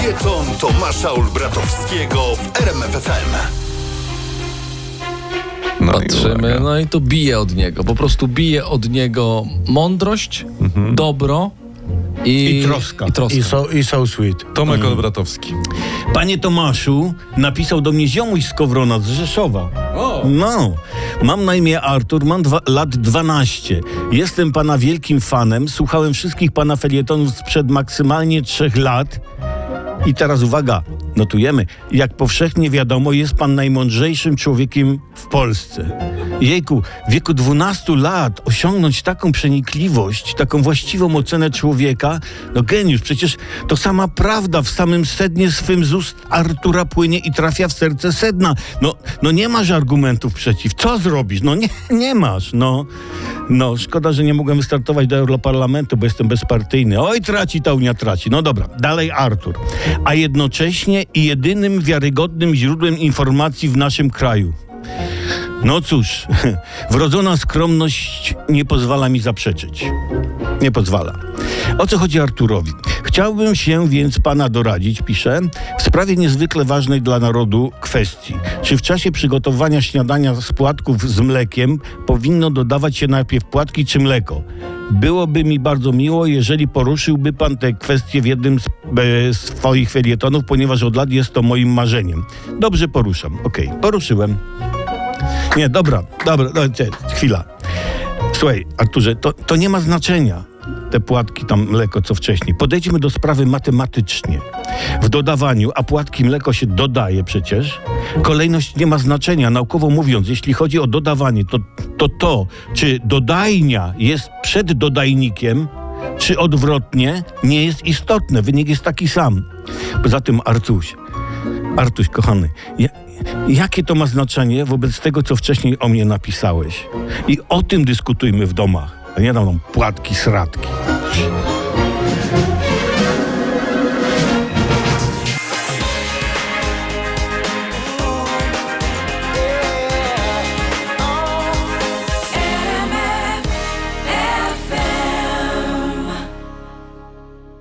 Felieton Tomasza Olbratowskiego w RMFFM. No i Patrzymy, uwaga. no i to bije od niego. Po prostu bije od niego mądrość, dobro i, I troska. I troska. I so, i so sweet. Tomek Olbratowski. Panie Tomaszu, napisał do mnie ziomuś z Kowrona, z Rzeszowa. No, mam na imię Artur, mam dwa, lat 12. Jestem pana wielkim fanem, słuchałem wszystkich pana felietonów sprzed maksymalnie trzech lat. I teraz uwaga, notujemy. Jak powszechnie wiadomo, jest pan najmądrzejszym człowiekiem w Polsce. Jejku, w wieku 12 lat osiągnąć taką przenikliwość, taką właściwą ocenę człowieka, no geniusz, przecież to sama prawda w samym sednie swym z ust Artura płynie i trafia w serce sedna. No, no nie masz argumentów przeciw. Co zrobisz? No nie, nie masz, no. No, szkoda, że nie mogłem wystartować do Europarlamentu, bo jestem bezpartyjny. Oj, traci ta Unia, traci. No dobra, dalej Artur. A jednocześnie i jedynym wiarygodnym źródłem informacji w naszym kraju. No cóż, wrodzona skromność nie pozwala mi zaprzeczyć. Nie pozwala. O co chodzi Arturowi? Chciałbym się więc pana doradzić, pisze, w sprawie niezwykle ważnej dla narodu kwestii. Czy w czasie przygotowania śniadania z płatków z mlekiem powinno dodawać się najpierw płatki czy mleko? Byłoby mi bardzo miło, jeżeli poruszyłby pan tę kwestię w jednym z e, swoich felietonów, ponieważ od lat jest to moim marzeniem. Dobrze poruszam. Okej, poruszyłem. Nie, dobra, dobra, no, chwila. Słuchaj, Arturze, to, to nie ma znaczenia, te płatki, tam mleko, co wcześniej. Podejdźmy do sprawy matematycznie. W dodawaniu, a płatki mleko się dodaje przecież, kolejność nie ma znaczenia. Naukowo mówiąc, jeśli chodzi o dodawanie, to to, to czy dodajnia jest przed dodajnikiem, czy odwrotnie, nie jest istotne. Wynik jest taki sam. Poza tym, Artuś, Artuś, kochany, ja, jakie to ma znaczenie wobec tego, co wcześniej o mnie napisałeś? I o tym dyskutujmy w domach, nie tam płatki, sratki.